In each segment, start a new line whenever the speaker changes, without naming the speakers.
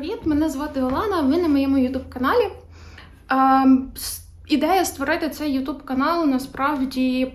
привіт! Мене звати Олена. Ви на моєму youtube каналі. Ем, ідея створити цей youtube канал насправді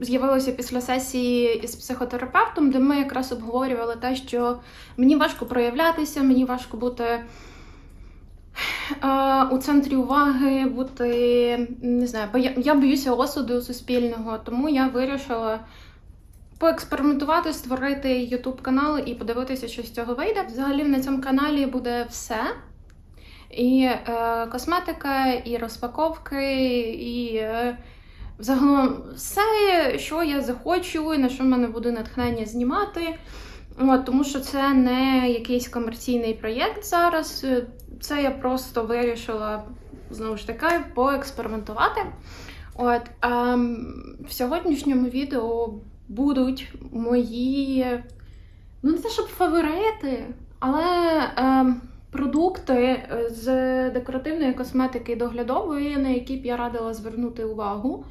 з'явилася після сесії із психотерапевтом, де ми якраз обговорювали те, що мені важко проявлятися, мені важко бути е, у центрі уваги, бути не знаю, бо я, я боюся осуду суспільного, тому я вирішила поекспериментувати, створити YouTube канал і подивитися, що з цього вийде. Взагалі на цьому каналі буде все. І е, косметика, і розпаковки, і е, загалом все, що я захочу, і на що в мене буде натхнення знімати. От, тому що це не якийсь комерційний проєкт зараз. Це я просто вирішила знову ж таки поекспериментувати. От, ем, в сьогоднішньому відео будуть мої, ну не те, щоб фаворити, але ем, продукти е, з декоративної косметики доглядової, на які б я радила звернути увагу.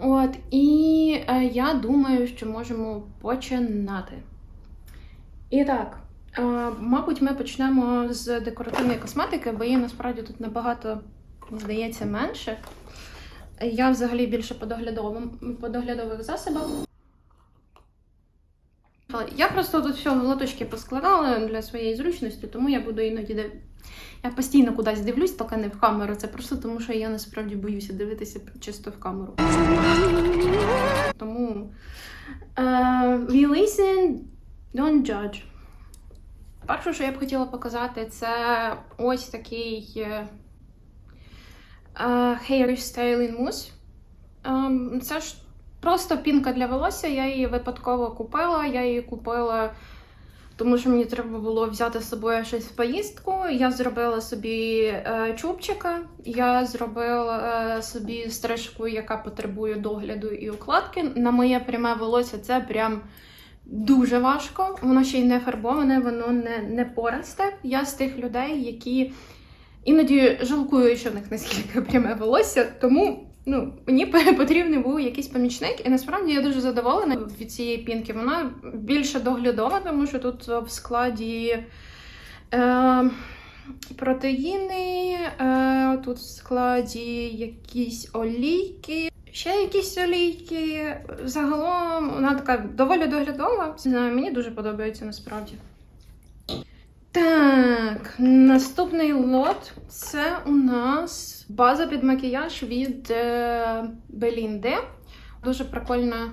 От, і е, я думаю, що можемо починати. І так, е, мабуть, ми почнемо з декоративної косметики, бо її насправді тут набагато, здається, менше. Я взагалі більше по по доглядових засобах. Я просто тут все в лоточки поскладала для своєї зручності, тому я буду іноді див... Я постійно кудись дивлюсь, поки не в камеру. Це просто тому, що я насправді боюся дивитися чисто в камеру. Тому е, we listen, don't judge. Перше, що я б хотіла показати, це ось такий е, е, Hair Styling Mousse. Ем, Це ж просто пінка для волосся. Я її випадково купила. Я її купила, тому що мені треба було взяти з собою щось в поїздку. Я зробила собі е, чубчика, я зробила е, собі стрижку, яка потребує догляду і укладки. На моє пряме волосся це прям. Дуже важко, воно ще й не фарбоване, воно не, не пористе. Я з тих людей, які іноді жалкують, що в них наскільки пряме волосся, тому ну, мені потрібний був якийсь помічник, і насправді я дуже задоволена від цієї пінки. Вона більше доглядова, тому що тут в складі е, протеїни, е, тут в складі якісь олійки. Ще якісь олійки. Загалом вона така доволі доглядова. Не знаю, мені дуже подобається насправді. Так, наступний лот це у нас база під макіяж від е, Белінде. Дуже прикольна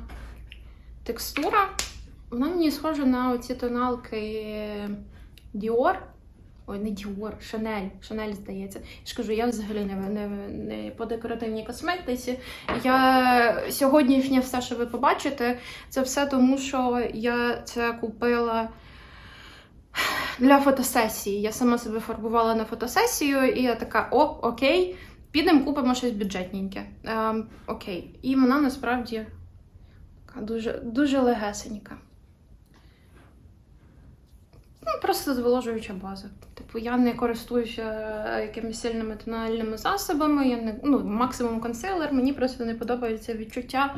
текстура. Вона мені схожа на оці тоналки Dior. Ой, не Dior, Chanel. Chanel, здається. Я ж кажу, я взагалі не, не, не по декоративній косметиці. Я сьогоднішнє все, що ви побачите, це все тому, що я це купила для фотосесії. Я сама себе фарбувала на фотосесію, і я така: о, окей, підемо купимо щось бюджетненьке. Ем, окей. І вона насправді така дуже, дуже легесенька. Ну, просто зволожуюча база. Типу, я не користуюся е, якимись сильними тональними засобами, я не ну, максимум консилер. Мені просто не подобається відчуття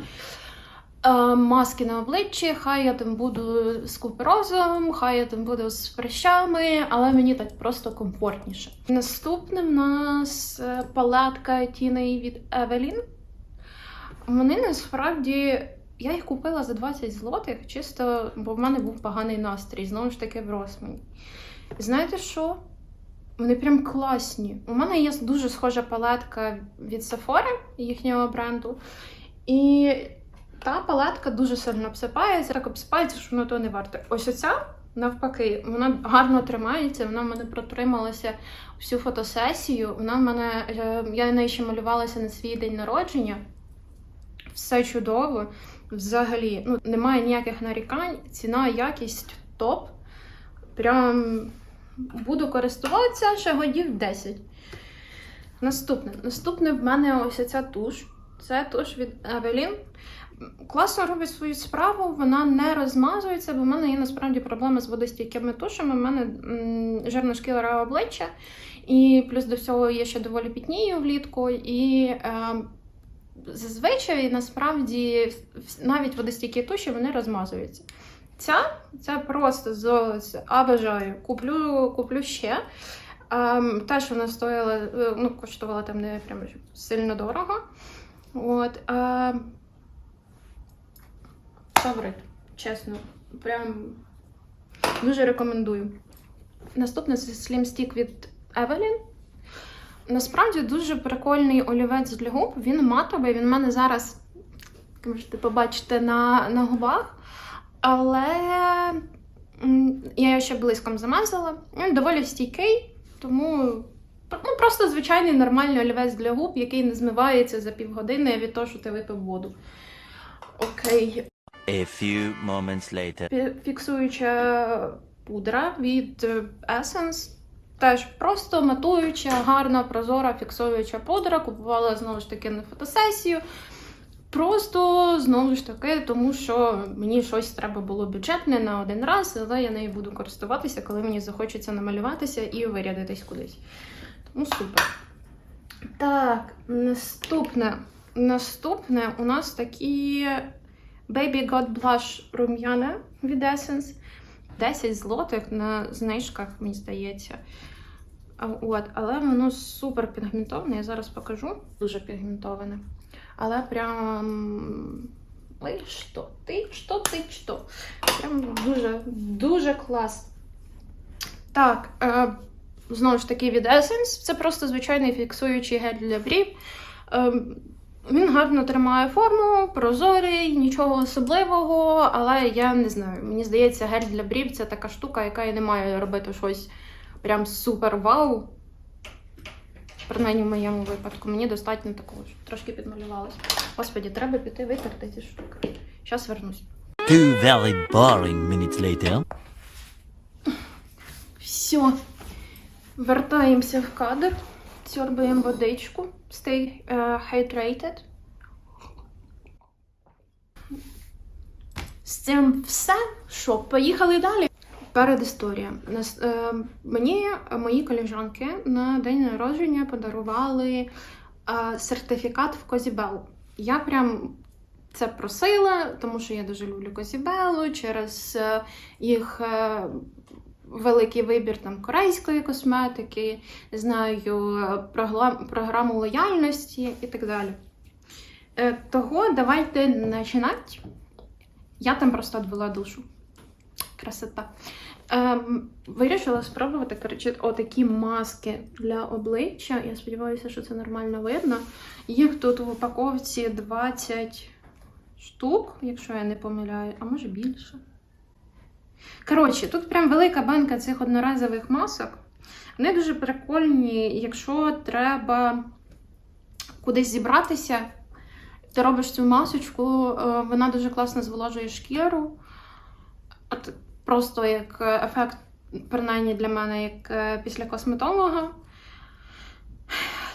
маски на обличчі. Хай я там буду з куперозом, хай я там буду з прищами, але мені так просто комфортніше. Наступним у нас е, палетка тіней від Evelyn. Вони насправді. Я їх купила за 20 злотих, чисто, бо в мене був поганий настрій, знову ж таки в Росмані. Знаєте що? Вони прям класні. У мене є дуже схожа палетка від Sephora, їхнього бренду. І та палетка дуже сильно обсипається, так обсипається, що воно то не варте. Ось оця, навпаки, вона гарно тримається, вона в мене протрималася всю фотосесію. Вона в мене, е, я нею ще малювалася на свій день народження. Все чудово. Взагалі, ну, немає ніяких нарікань. Ціна, якість топ. Прям буду користуватися ще годів 10. Наступне. Наступне в мене ось ця туш. Це туш від Evelyn. Класно робить свою справу, вона не розмазується, бо в мене є насправді проблеми з водостійкими тушами. У мене м, жирно-шкірове обличчя, і плюс до всього я ще доволі пітнію влітку. І е, зазвичай насправді навіть водостійкі туші вони розмазуються. ця це просто золоце. Обожаю. Куплю, куплю ще. Ем, теж вона стоїла, е, ну, коштувала там не прямо сильно дорого. От. Ем, фаворит, чесно. Прям дуже рекомендую. Наступне це Slim Stick від Evelyn. Насправді дуже прикольний олівець для губ. Він матовий, він в мене зараз, можете побачити, на, на губах. Але я його ще близьком замазала. Він доволі стійкий, тому ну, просто звичайний нормальний олівець для губ, який не змивається за півгодини від того, що ти випив воду. Окей.
A few moments later.
Фіксуюча пудра від е, Essence. Теж просто матуюча, гарна, прозора, фіксуюча пудра. Купувала знову ж таки на фотосесію. Просто знову ж таки, тому що мені щось треба було бюджетне на один раз, але я нею буду користуватися, коли мені захочеться намалюватися і вирядитись кудись. Тому супер. Так, наступне. Наступне у нас такі Baby God Blush рум'яна від Essence. 10 злотих на знижках, мені здається. От, але воно супер пігментоване, я зараз покажу. Дуже пігментоване. Але прям. Ой, що ти? Що ти? Що? Прям дуже, дуже клас. Так, е, знову ж таки від Essence. Це просто звичайний фіксуючий гель для брів. Е, він гарно тримає форму, прозорий, нічого особливого, але я не знаю. Мені здається, гель для брів це така штука, яка і не має робити щось прям супер вау. Принаймні в моєму випадку. Мені достатньо такого, щоб трошки підмалювалося. Господі, треба піти витерти ці штуки. Зараз вернусь.
Two very boring minutes later.
Все. Вертаємося в кадр. Сьорбаємо водичку. Stay uh, hydrated. З цим все. Що, поїхали далі? Передісторія. Нас, е, мені мої коліжанки на день народження подарували е, сертифікат в Козібел. Я прям це просила, тому що я дуже люблю Козібелу через е, їх е, великий вибір там корейської косметики, знаю е, програму лояльності і так далі. Е, Того давайте починати. Я там просто відвела душу. Красота. Ем, вирішила спробувати коротше, отакі маски для обличчя. Я сподіваюся, що це нормально видно. Їх тут в упаковці 20 штук, якщо я не помиляю, а може більше. Коротше, тут прям велика банка цих одноразових масок. Вони дуже прикольні, якщо треба кудись зібратися. Ти робиш цю масочку, е, вона дуже класно зволожує шкіру. От просто як ефект, принаймні для мене, як е, після косметолога.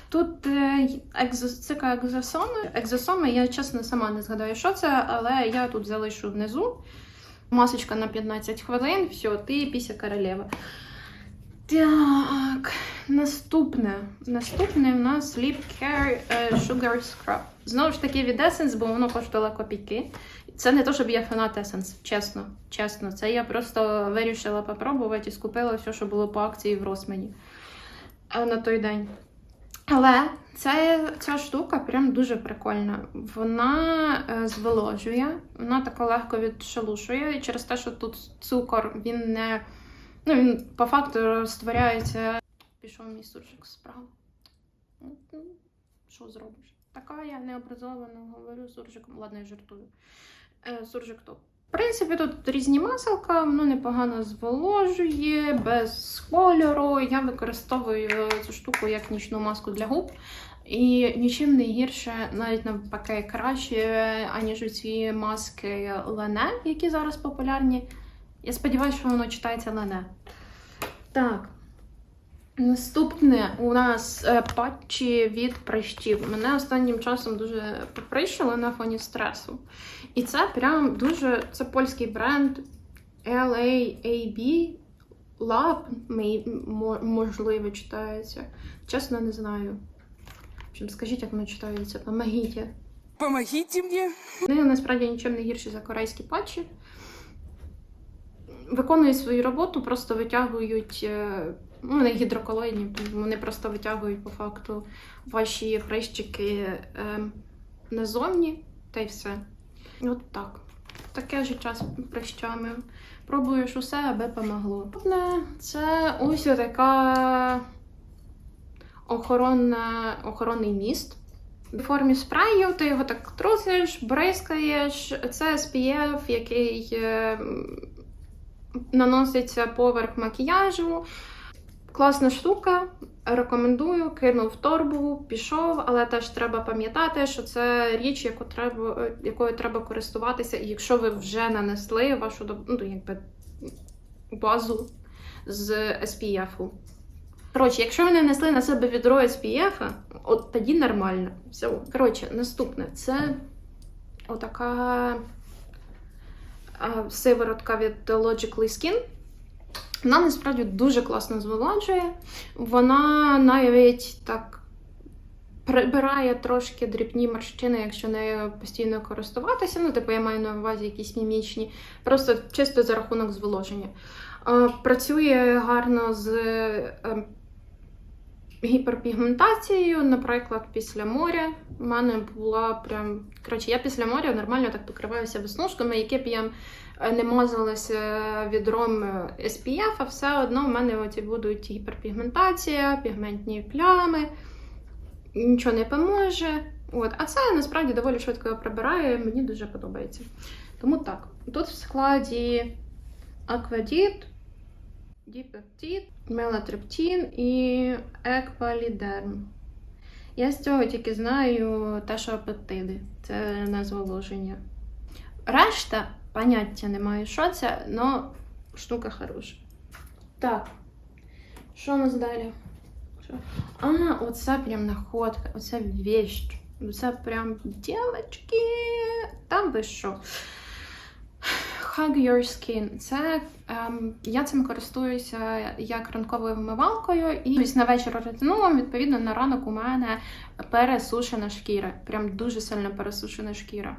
Тут е, екзо, це яка екзосоми. Екзосоми, я чесно сама не згадаю, що це, але я тут залишу внизу. Масочка на 15 хвилин, все, ти піся королева. Так, наступне. Наступне у нас Lip Care е, Sugar Scrub. Знову ж таки від Essence, бо воно коштувало копійки. Це не то, щоб я фанат Essence, чесно. Чесно, це я просто вирішила попробувати і скупила все, що було по акції в Росмені на той день. Але це, ця штука прям дуже прикольна. Вона е, зволожує, вона тако легко відшелушує. І через те, що тут цукор, він не. Ну, він по факту розтворяється. Пішов мій суржик справа. Ну, ну, Що зробиш? Така я необразована, говорю суржиком. Ладно, я жартую. Е, суржик топ. В принципі, тут різні маселка, воно непогано зволожує, без кольору. Я використовую цю штуку як нічну маску для губ. І нічим не гірше, навіть навпаки, краще, аніж ці маски Лене, які зараз популярні. Я сподіваюся, що воно читається Лене. Так. Наступне у нас е, патчі від прищів. Мене останнім часом дуже поприщило на фоні стресу. І це прям дуже. Це польський бренд LAAB Lab, можливо, читається. Чесно, не знаю. В общем, скажіть, як воно читається, помогіть.
Помогите мне.
Вони насправді нічим не гірші за корейські патчі. виконують свою роботу, просто витягують. Ну, вони гідроколойні, тому вони просто витягують по факту ваші прищики е, назовні, та й все. От так. Таке життя з прищами. Пробуєш усе, аби помогло. Одне, це ось така охоронна, охоронний міст. В формі спрею ти його так трусиш, бризкаєш. Це SPF, який е, наноситься поверх макіяжу. Класна штука. Рекомендую, кинув торбу, пішов, але теж треба пам'ятати, що це річ, яку треба, якою треба користуватися. Якщо ви вже нанесли вашу ну, якби, базу з SPF. Коротше, якщо ви нанесли на себе відро SPF, от тоді нормально. Все. Коротше, наступне це отака сиворотка від Logically Skin. Вона насправді дуже класно зволожує. Вона навіть так прибирає трошки дрібні морщини, якщо нею постійно користуватися. Ну, типу, я маю на увазі якісь мімічні, просто чисто за рахунок зволоження. Е, Працює гарно з е, гіперпігментацією, наприклад, після моря. У мене була прям. Коротше, я після моря нормально так покриваюся веснушками, які б я е, не мазалася відром е, SPF, а все одно в мене оці будуть гіперпігментація, пігментні плями, нічого не поможе. От. А це насправді доволі швидко прибирає, мені дуже подобається. Тому так, тут в складі Аквадіт, Діпептід, Мелатрептін і Еквалідерм. Я з цього тільки знаю те, що пептиди. Це не зволоження. Решта поняття не маю, що це, але штука хороша. Так. Що у нас далі? А, оце прям находка, оце вещь. Оце прям дівчатки. Там ви що? Hug Your Skin. Це ем, я цим користуюся як ранковою вмивалкою, і ось на вечір ретинулом, відповідно, на ранок у мене пересушена шкіра. Прям дуже сильно пересушена шкіра.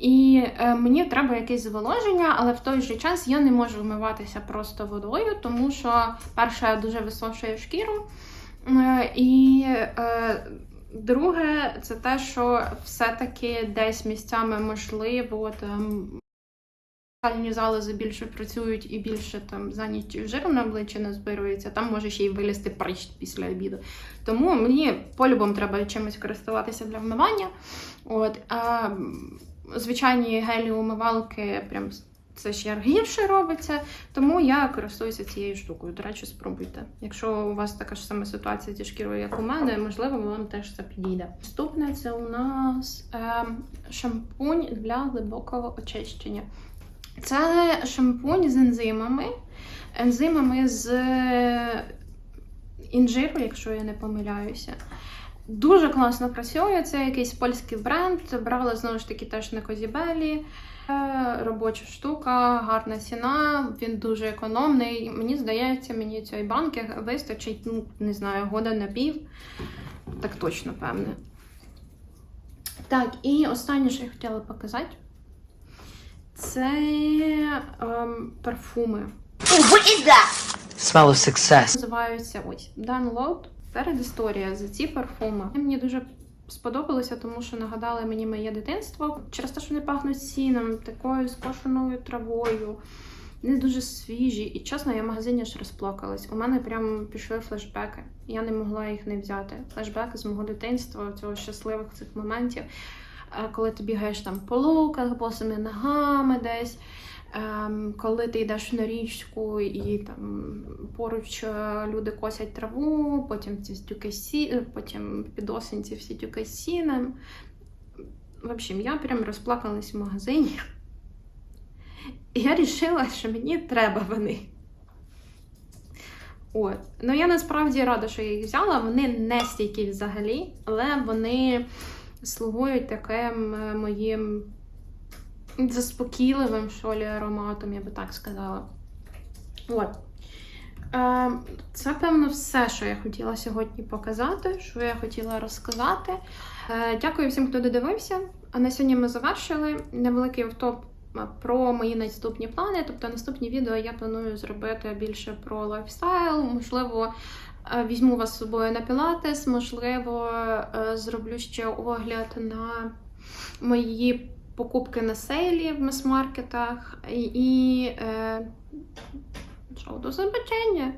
І е, мені треба якесь зволоження, але в той же час я не можу вмиватися просто водою, тому що перше дуже висушує шкіру. Е, і е, друге, це те, що все-таки десь місцями можливо там Кальні залози більше працюють і більше там за ніч жиру на обличчі назбирується, там може ще й вилізти прищ після обіду. Тому мені по-любому треба чимось користуватися для вмивання. От, м, звичайні гелі умивалки прям це ще гірше робиться, тому я користуюся цією штукою. До речі, спробуйте. Якщо у вас така ж сама ситуація зі шкірою, як у мене, можливо, вам теж це підійде. Наступне це у нас ем, шампунь для глибокого очищення. Це шампунь з ензимами. Ензимами з е, інжиру, якщо я не помиляюся. Дуже класно працює. Це якийсь польський бренд. Брала знову ж таки теж на Козібелі. Е, Робоча штука, гарна ціна, він дуже економний. Мені здається, мені цієї банки вистачить, ну, не знаю, года на пів. Так точно, певне. Так, і останнє, що я хотіла показати, це ем, парфуми.
Smell of success.
Називаються ось Download. Перед історія за ці парфуми. Мені дуже сподобалося, тому що нагадали мені моє дитинство. Через те, що вони пахнуть сіном, такою скошеною травою, не дуже свіжі. І чесно, я в магазині аж розплакалась. У мене прям пішли флешбеки. Я не могла їх не взяти. Флешбеки з мого дитинства, цього щасливих цих моментів. Е, Коли ти бігаєш там по луках, босими ногами десь. Ем, коли ти йдеш на річку і там поруч е, люди косять траву, потім ці тюки сі, е, потім під осінь ці всі тюки з. В общем, я прям розплакалась в магазині. І я вирішила, що мені треба вони. От. Ну я насправді рада, що я їх взяла. Вони не стійкі взагалі, але вони слугують таким е, моїм заспокійливим, що лі, ароматом, я би так сказала. От. Е, це, певно, все, що я хотіла сьогодні показати, що я хотіла розказати. Е, дякую всім, хто додивився. А на сьогодні ми завершили невеликий автоп е, про мої наступні плани. Тобто наступні відео я планую зробити більше про лайфстайл. Можливо, візьму вас з собою на пілатес, можливо, зроблю ще огляд на мої покупки на сейлі в мас-маркетах і е, що, до забачення.